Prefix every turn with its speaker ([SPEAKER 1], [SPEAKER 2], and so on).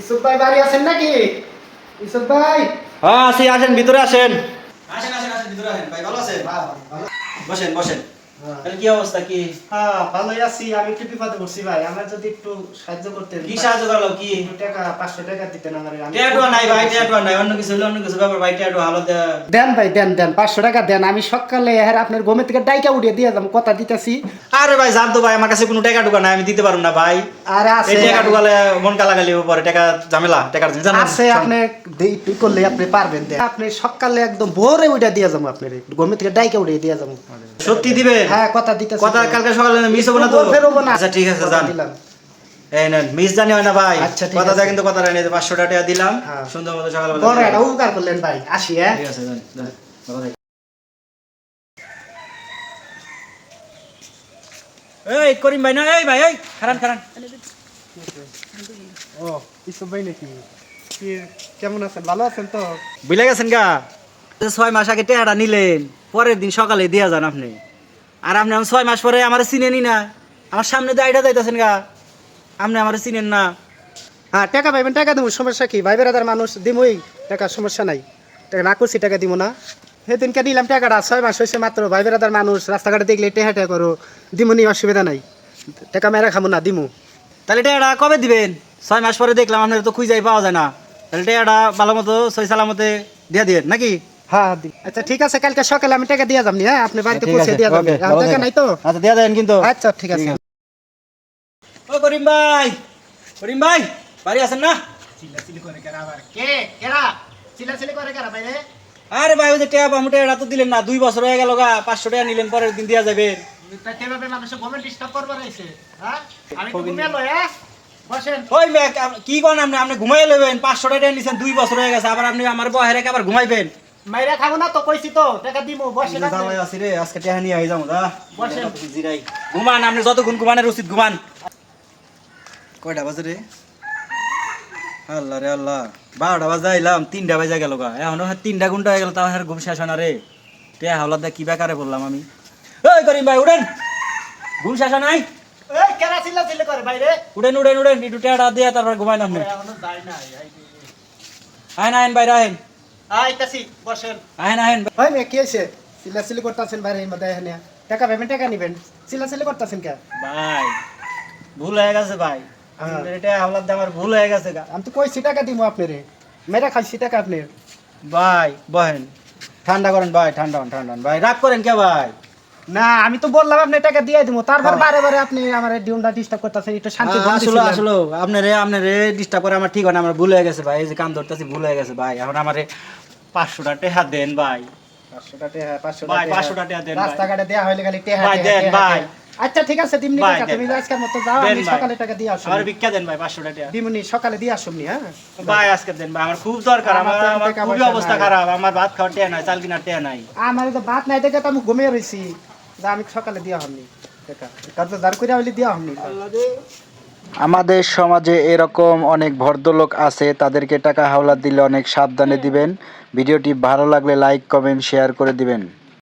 [SPEAKER 1] ইসুফ ভাই বাড়ি আছেন নাকি? ইসুফ ভাই?
[SPEAKER 2] হ্যাঁ আসি আসেন ভিতরে আসেন। আসেন আসেন আসেন ভিতরে আসেন। ভাই ভালো আছেন? বসেন বসেন। তাহলে কি অবস্থা কি?
[SPEAKER 1] হ্যাঁ ভালোই আছি। আমি একটু বিপদে পড়ছি ভাই। আমার যদি একটু সাহায্য করতেন
[SPEAKER 2] কি সাহায্য করল কি?
[SPEAKER 1] টাকা পাঁচশো টাকা দিতেন আমার। আমি-
[SPEAKER 2] ট্যাটুয়া নাই ভাই ট্যাটুয়া নাই। অন্য কিছু হলে অন্য কিছু ব্যাপার ভাই ট্যাটুয়া হালো
[SPEAKER 1] দেন ভাই দেন দেন। পাঁচশো টাকা দেন। আমি সকালে হ্যাঁ আপনার গমের থেকে ডাইকা উঠিয়ে দিয়ে যাব। কথা দিতেছি।
[SPEAKER 2] আরে ভাই জান তো ভাই আমার কাছে কোনো টাকা টুকা নাই আমি দিতে পারব না ভাই।
[SPEAKER 1] আরে
[SPEAKER 2] এই
[SPEAKER 1] আছে।
[SPEAKER 2] টাকা টুকালে মন কালা গালি পরে টাকা ঝামেলা টাকার জানেন?
[SPEAKER 1] আছে আপনি দেই তুই করলে আপনি পারবেন। দেন। আপনি সকালে একদম ভোরে উঠে দিয়ে যাব আপনার। গমের থেকে ডাইকা উঠিয়ে দিয়ে যাব।
[SPEAKER 2] সত্যি দিবেন।
[SPEAKER 1] হ্যাঁ কথা দিতেছি
[SPEAKER 2] কথা কালকে সকালে মিস হব না তো?
[SPEAKER 1] ফের হব না।
[SPEAKER 2] আচ্ছা ঠিক আছে
[SPEAKER 1] কথা
[SPEAKER 2] এই নেন মিস জানি হয় না ভাই।
[SPEAKER 1] আচ্ছা,
[SPEAKER 2] কথা
[SPEAKER 1] আছে।
[SPEAKER 2] কিন্তু কথা রাখি পাঁচশো টাকা দিলাম।
[SPEAKER 1] হ্যাঁ।
[SPEAKER 2] সুন্দর মতো সকালবেলা
[SPEAKER 1] বড় একটা উপকার করলেন ভাই। আসি হ্যাঁ?
[SPEAKER 2] ঠিক আছে যান যান। ভালো এই করিম ভাই না এই ভাই এই খারান খারান।
[SPEAKER 1] ও ইসুফ ভাই নাকি? কেমন আছেন? ভালো আছেন তো?
[SPEAKER 2] বুঝলে গেছেন গা? ছয় মাস আগে টেহাটা নিলেন পরের দিন সকালে দিয়া যান আপনি। আর আপনি এখন ছয় মাস পরে আমার চিনেনি না। আমার সামনে দিয়ে আইডা যাইতেছেন গা। আপনি আমার চিনেন না।
[SPEAKER 1] হ্যাঁ টাকা পাইবেন টাকা দেবো সমস্যা কি? ভাই বেড়াদার মানুষ দিমই। টাকা সমস্যা নাই। টাকা না করছি টাকা দিব না। সেদিনকে নিলাম টাকাটা ছয় মাস হয়েছে মাত্র। ভাই বেড়াদার মানুষ রাস্তাঘাটে দেখলে টেহা টেহা করো। দিমুনি অসুবিধা নাই। টাকা মেরা খাব না দিমু।
[SPEAKER 2] তাহলে টেহাটা কবে দিবেন? ছয় মাস পরে দেখলাম আপনার তো খুঁজাই পাওয়া যায় না। তাহলে টেহাটা ভালো মতো সই সালামতে দিয়ে দিয়ে নাকি?
[SPEAKER 1] হ্যাঁ আচ্ছা ঠিক আছে কালকে সকালে আমি টাকা দিয়ে যাবনি হ্যাঁ? আপনি বাড়িতে পৌঁছে দিয়ে যাবেন টাকা নাই তো?
[SPEAKER 2] আচ্ছা দিয়ে দেন কিন্তু।
[SPEAKER 1] আচ্ছা ঠিক আছে।
[SPEAKER 2] ও করিম ভাই করিম ভাই বাড়ি আছেন না?
[SPEAKER 1] চিল্লাচিল্লি করে কেরা আবার? কে? কেরা? চিল্লাচিল্লি করে কেরা ভাই রে?
[SPEAKER 2] আরে ভাই ওই যে টেয়া পামু টেয়াটা তো দিলেন না। দুই বছর হয়ে গেল গা পাঁচশো টাকা নিলেন পরের দিন দিয়া
[SPEAKER 1] রয়েছে হ্যাঁ? হ্যাঁ
[SPEAKER 2] কি করেন আপনি? আপনি ঘুমাই লবেন পাঁচশো টাকা নিছেন দুই বছর হয়ে গেছে আবার আপনি আমার বহের রেখে আবার ঘুমাইবেন।
[SPEAKER 1] মাইরা খাব না তো কইছি তো টাকা দিমু।
[SPEAKER 2] জ্বালাই আছি রে আজকে নিয়ে আই যাব দা
[SPEAKER 1] বসেন।
[SPEAKER 2] জিরাই। ঘুমান আপনি যতক্ষণ ঘুমানের উচিত ঘুমান। কয়টা বাজে রে? আল্লাহ রে আল্লাহ। বারোটা বাজে আইলাম তিনটা বাজে গেল গা। এখন আর তিনটা ঘণ্টা হয়ে গেল তাও আর ঘুম শেষ হয় না রে। টেহা হাওলার দা কি বেকারে বললাম আমি। ওই করিম ভাই উঠেন। ঘুম শেষ হয় নাই? উঠেন উঠেন উঠেন। একটু টেহাটা দিয়ে তারপর ঘুমাই না আপনি
[SPEAKER 1] এখনও যায় না
[SPEAKER 2] আহেন আহেন বাইরে আহেন।
[SPEAKER 1] আইতাছি বসেন।
[SPEAKER 2] আহেন আহেন।
[SPEAKER 1] ভাই মে কি হইছে? চিল্লাচিল্লি করতাছেন ভাই এই মধ্যে এখানে। টাকা পেমেন্ট টাকা নিবেন। করতেছেন কে?
[SPEAKER 2] ভাই ভুল হয়ে গেছে ভাই।
[SPEAKER 1] হ্যাঁ।
[SPEAKER 2] এটা আমার ভুল হয়ে গেছে
[SPEAKER 1] আমি তো কইছি টাকা দিমু আপনারে। মেরা খাইছি টাকা আপনি
[SPEAKER 2] ভাই বহেন। ঠান্ডা করেন ভাই ঠান্ডা হন ঠান্ডা হন। ভাই রাগ করেন কে ভাই?
[SPEAKER 1] না আমি তো বললাম আপনি টাকা দিয়ে দিমু তারপর
[SPEAKER 2] হ্যাঁ।
[SPEAKER 1] বারে বারে আপনি আমার ডিউনটা ডিস্টার্ব করতেছেন একটু শান্তি ঘুম
[SPEAKER 2] আসলে
[SPEAKER 1] দিছিলেন।
[SPEAKER 2] আসলে। আপনারে আপনারে ডিস্টার্ব করে আমার ঠিক হয় না আমার ভুল হয়ে গেছে ভাই এই যে কান ধরতেছি ভুল হয়ে গেছে ভাই। এখন আমারে পাঁচশোটা টেহা দেন ভাই।
[SPEAKER 1] 500 টাকা টেহা, 500 টাকা
[SPEAKER 2] 500 টাকা দেন।
[SPEAKER 1] রাস্তাঘাটে দেয়া হইলে খালি টেহা,
[SPEAKER 2] ভাই, দেন ভাই।
[SPEAKER 1] আচ্ছা ঠিক আছে দিমনি টাকা তুমি আজকের মতো যাও আমি সকালে টাকা দিয়ে আসুন।
[SPEAKER 2] আমার ভিক্ষা দেন ভাই পাঁচশোটা টেহা।
[SPEAKER 1] দিমনি সকালে দিয়ে আসুননি হ্যাঁ?
[SPEAKER 2] ভাই আজকে দেন ভাই আমার খুব দরকার। আমার খুবই অবস্থা খারাপ। আমার ভাত খাওয়ার টেয়া নাই চাল কিনার টেয়া নাই।
[SPEAKER 1] আমার তো ভাত নাই দেখে তো আমি ঘুমিয়ে রয়েছি যা
[SPEAKER 3] আমাদের সমাজে এরকম অনেক ভদ্রলোক আছে, তাদেরকে টাকা হাওলা দিলে অনেক সাবধানে দিবেন। ভিডিওটি ভালো লাগলে লাইক কমেন্ট শেয়ার করে দিবেন।